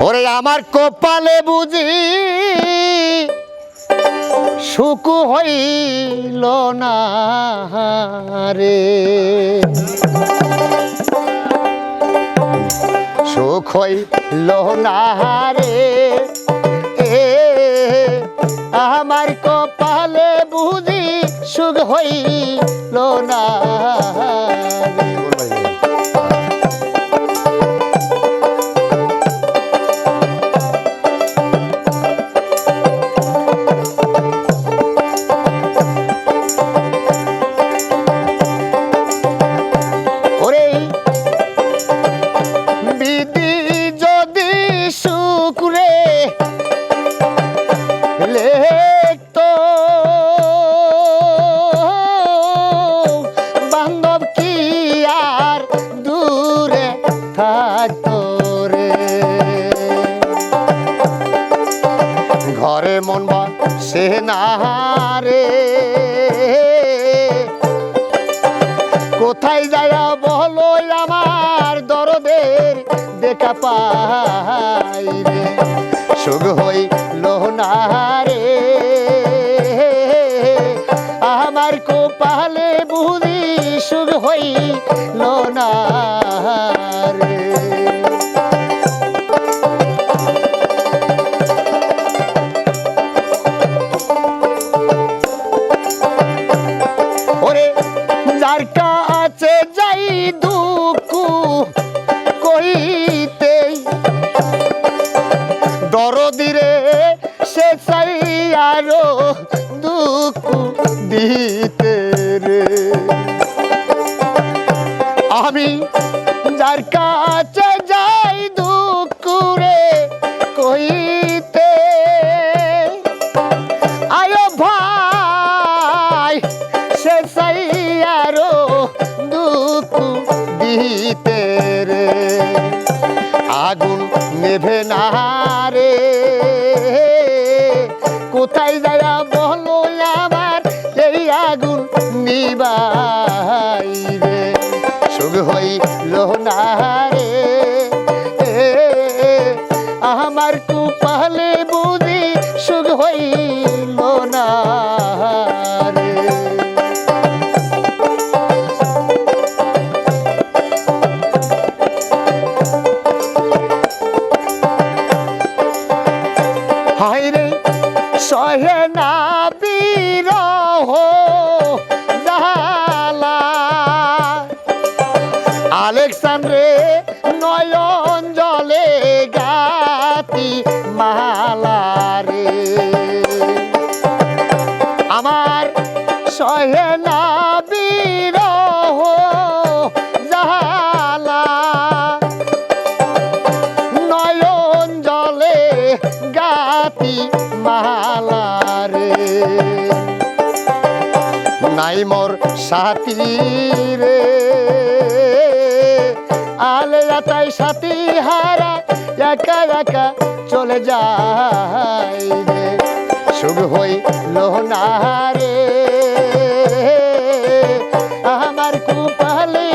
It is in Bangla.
ওরে আমার কপালে বুঝি সুখ হইল না রে। সুখ হইল না রে। এ, আমার কপালে বুঝি সুখ হইল না ঘরে মন সে না রে কোথায় যায় বলো আমার দরদের দেখা পাই রে। সুখ হই লোহনারে আমার কোপালে বুঝি সুখ হই লোনারে যার কাছে যাই দুঃখ কইতে। দরদিরে সে চাই আরও দুঃখ দিতে। দিতে রে আগুন নেভে না রে কোথায় যায় বলো আমার এই আগুন নিবাই রে সুখ হইল না রে আমার কুপালে বুঝি সুখ হইল হায়রে সহে না বিরহ জালা। আলেকসান্দ্রে নয়ন জলে গাতি মালা রে। আমার সহে গাতি মালার নাই মোর সাথী রে। আলে তাই সাথী হারা, একা একা চলে যায় রে। সুখ হই লোহনারে আমার কুপালে